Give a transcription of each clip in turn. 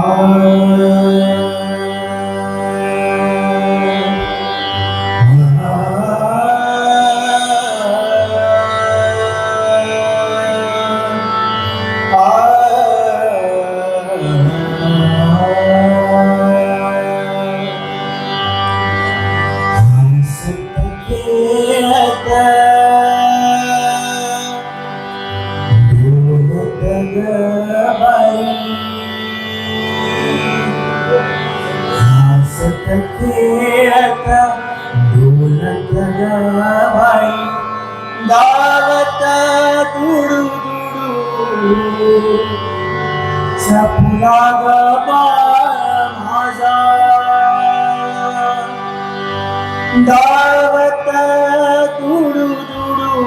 I. भाई गावत दुडू दुडू सपना ग माझा गावत दुडू दुडू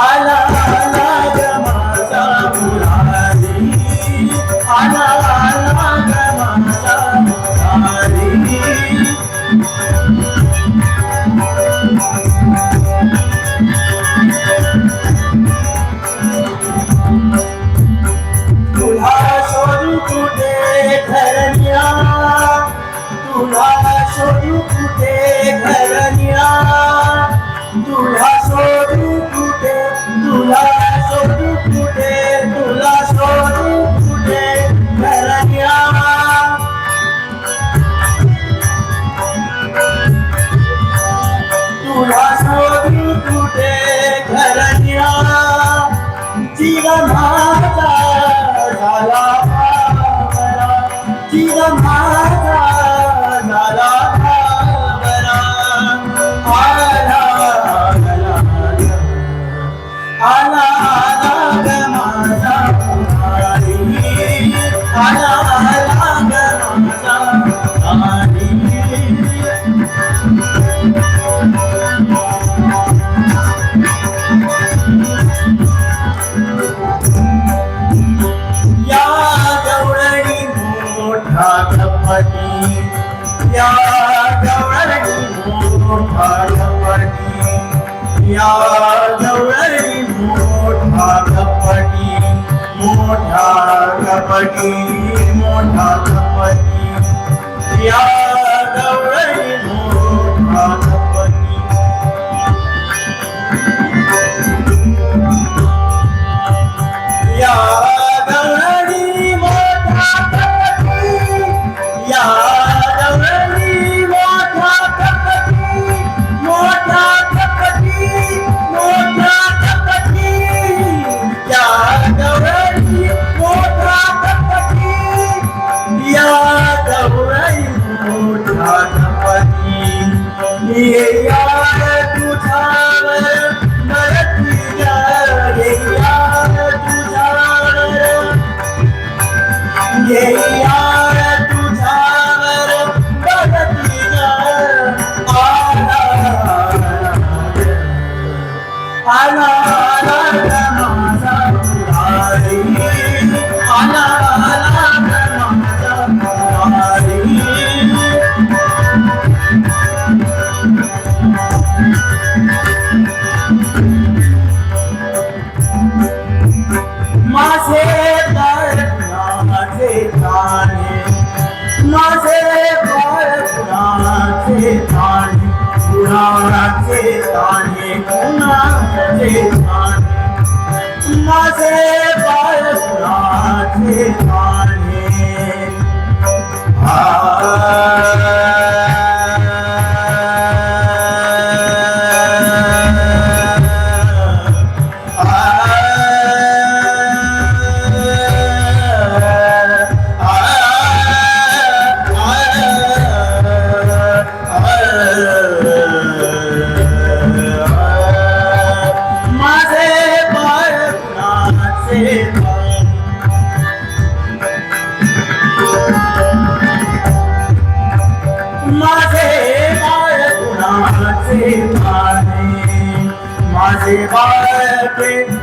I love. Nara, Nara, गवळणी मोठा कपटी मोठा कपटी मोठा कपटी या yeah. Bye.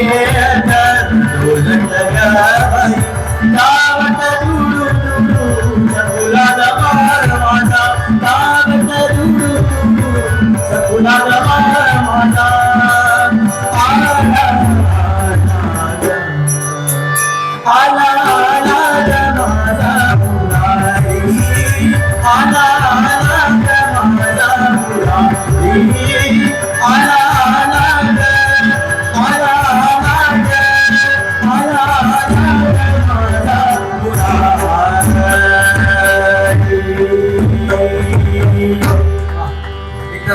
Yeah.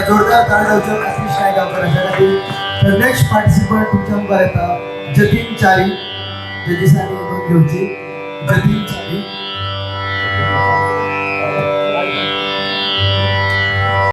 जोरदार तारडा उचल काश्मीर तर नेक्स्ट पार्टिसिपंट तुमच्या मुखार येता जतीन चारी. जे दिसांनी घेवची जतीन चारी.